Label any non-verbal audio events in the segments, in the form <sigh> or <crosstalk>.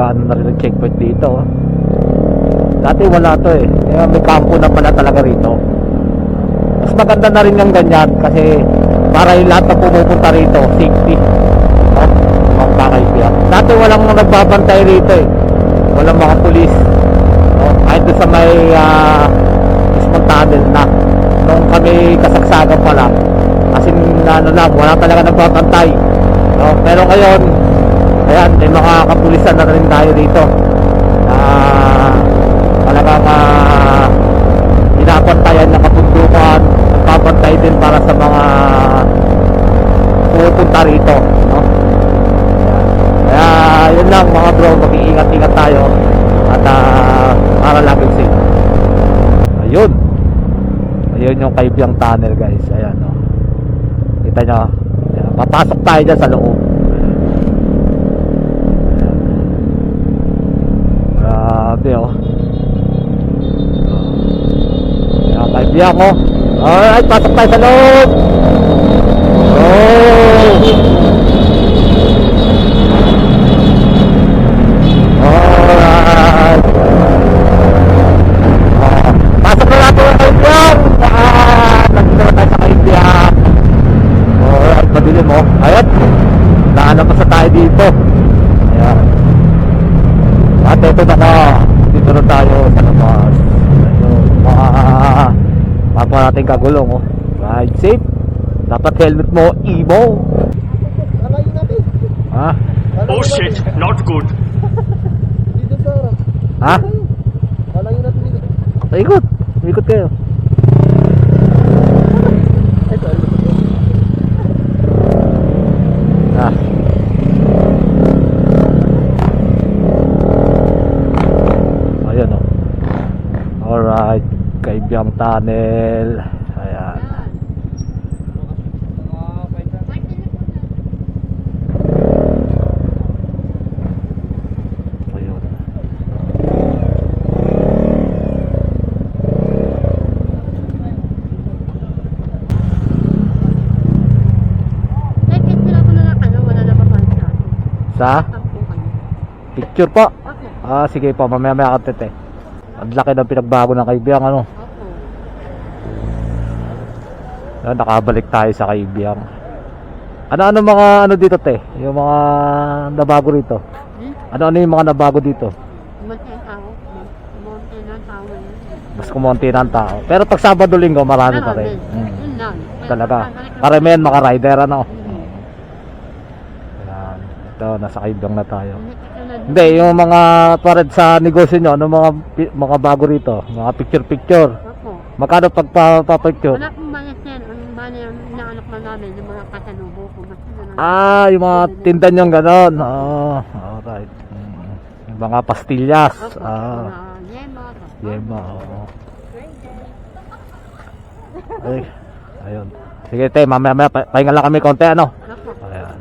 nag-ano na rin ng checkpoint dito. oh. Dati wala to eh. Kaya may kampo na pala talaga rito. Mas maganda na rin yung ganyan kasi para yung lahat na pumupunta rito, safety. No? Mga kakaibigan. Dati walang nagbabantay rito eh. Walang mga pulis. No? Kahit sa may ah, mismong tunnel na. Nung kami kasagsagan pa lang. As in, ano lang, wala talaga nagbabantay. No? Pero ngayon, ayan, may mga kapulisan na rin tayo dito. Na talagang uh, binabantayan ng kapundukan, nagbabantay din para sa mga pupunta rito. No? Kaya yun lang mga bro, mag-iingat-ingat tayo at ah, para laging safe. Ayun. Ayun yung kaibiyang tunnel guys. Ayan no. Kita nyo. Papasok tayo dyan sa loob. Grabe oh. Ayan, kaibiyang oh. Alright, pasok tayo sa loob. Oh. Alright. Ah, pasok na natin ang kaibiyang. Ah, nandito na tayo sa kaibiyang. Alright, madilim mo. Ayun. Nakalabas na tayo dito. Ayan. At ito na ka. Dito na tayo sa labas. Ayun. Mga Papa natin kagulong oh. Ride safe. Dapat helmet mo, Imo. Ha? Oh shit, not good. Dito sa. Ha? Lalayo natin dito. Ikot. Ikot kayo. Ito, ito. Ah. Ayan oh. Alright. Kaibiyang tunnel. Ayan. Ayun. Like, sila ko na lang ano, wala pa pa sa atin. Sa picture po. Okay. Ah, sige po. Mamaya maya ka tete. Ang laki ng pinagbago ng kaibiyang ano. Opo. Ah, nakabalik tayo sa kaibiyang. Ano-ano mga ano dito te? Yung mga nabago rito. Hmm? Ano-ano yung mga nabago dito? Monte ang tao. Monte ng tao. Mas kumonti na ang tao. Pero pag Sabado Linggo, marami pa rin. Marami. Mm. Yun lang. Talaga. Karamihan mga rider ano. Mhm. Ayan. Ito, nasa kaibiyang na tayo. Hindi yung mga pared sa negosyo nyo, ano mga pi- mga bago rito? Mga picture-picture. Opo. Magkano pag pa- pa-picture? Wala yung inaanak na namin, yung mga kasalubo ko. Na Ah, yung mga tinda nyo gano'n. Oh, alright. Mm. Yung mga pastillas. Opo. Ah, Mga yema. yema. oo. Ay, ayun. Sige, te, mamaya, mamaya, pa- pahinga lang kami konti, ano? Opo. Ayan.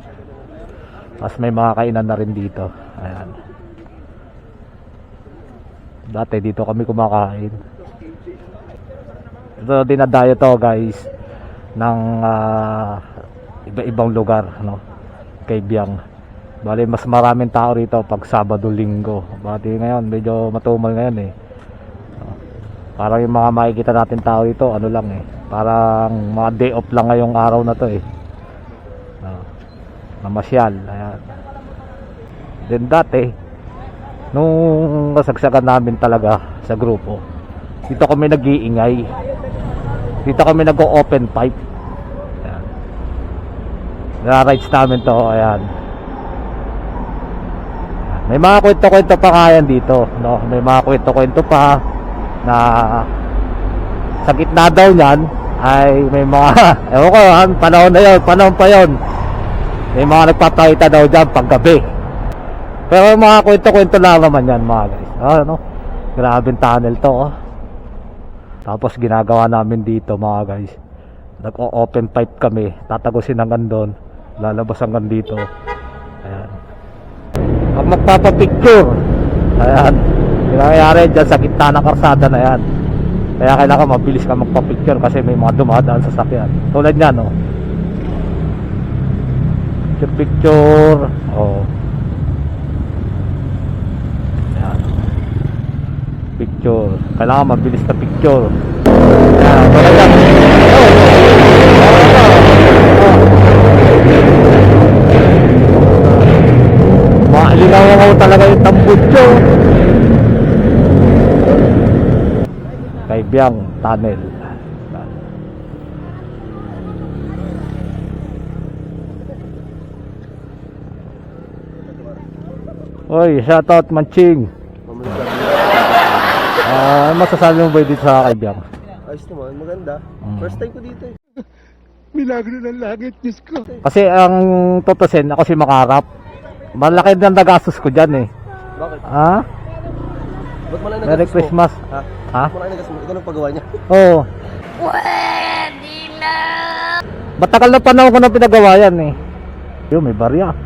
Tapos may mga kainan na rin dito. Ayan. Dati dito kami kumakain. Ito dinadayo to guys ng ah, iba-ibang lugar no kay Biang. Bali mas maraming tao rito pag Sabado Linggo. Bali ngayon medyo matumal ngayon eh. Parang yung mga makikita natin tao dito ano lang eh. Parang mga day off lang ngayong araw na to eh. No? Namasyal. Ayan. Then dati nung kasagsagan namin talaga sa grupo dito kami nag-iingay dito kami nag-open pipe ayan nara-rides namin to ayan may mga kwento-kwento pa kaya dito no? may mga kwento-kwento pa na sa gitna daw niyan ay may mga <laughs> ewan ko ha, panahon na yun panahon pa yun may mga nagpapakita daw dyan paggabi pero mga kwento-kwento lang naman yan mga guys. Ah, ano? Grabing tunnel to. Oh. Tapos ginagawa namin dito mga guys. Nag-open pipe kami. Tatagusin hanggang doon. Lalabas hanggang dito. Ayan. Pag magpapapicture. Ayan. Nangyayari dyan sa gitna ng karsada na yan. Kaya kailangan mabilis ka magpapicture kasi may mga dumadaan sa sakyan. Tulad niyan, no? Picture, picture. Oh. Picture. Kailangan mabilis na picture. Maalinaw ako talaga yung tambutso. Kay Biang Tunnel. Oy, shoutout Manching. Ah, masasabi mo ba dito sa kay Biang? Ayos naman, maganda. Mm. First time ko dito eh. <laughs> Kasi ang tutusin, ako si Makarap. Malaki din ang nagastos ko dyan eh. Bakit? Ha? Ba't malay Merry nagastos mo? Christmas. Ha? Ha? Ba't malay nagastos mo? Ikaw nang pagawa niya. <laughs> Oo. Pwede na! Matagal na panahon ko na pinagawa yan eh. Yun, may barya.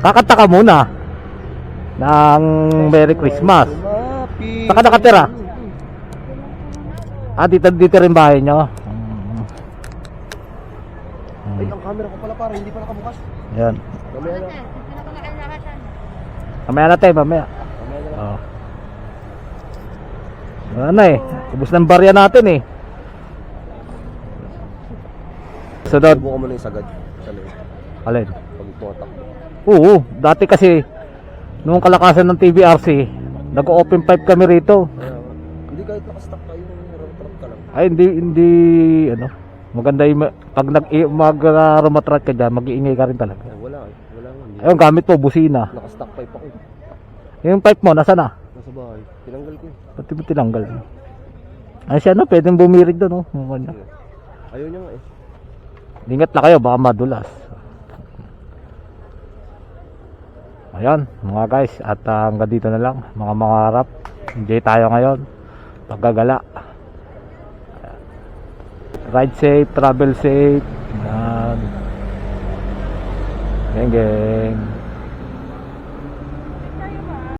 Kakanta ka muna. Ng Merry Christmas. Happy. Saan ka nakatira? Ah, dito, dito rin bahay nyo. Ay, ang camera ko pala para hindi pa nakabukas. Yan. Mamaya na. Mamaya natin, mamaya. Mamaya na. Oo. Ano na eh. Ubus ng barya natin eh. Sunod. Subukan mo na yung sagad. Sa loob. Alin? Pag tumatak. Oo. Dati kasi, nung kalakasan ng TVRC, nag-open pipe kami rito. Kaya, hindi kahit nakastock tayo ng trap ka lang. Ay, hindi, hindi, ano. Maganda yung, pag nag, mag-rumatrat ka dyan, mag-iingay ka rin talaga. Ay, wala eh. Wala nga. Ayun, gamit mo, busina. Nakastock pipe ako. Yung pipe mo, nasa na? Nasa bahay. Tinanggal ko eh. Pati mo tinanggal. Ay, siya no, pwedeng bumirig doon, no? Yung. Ayaw niya nga eh. Ingat na kayo, baka madulas. Ayan, mga guys, at ah, hanggang dito na lang, mga mga harap. Enjoy tayo ngayon. Paggagala. Ride safe, travel safe. Ayan. Geng, geng.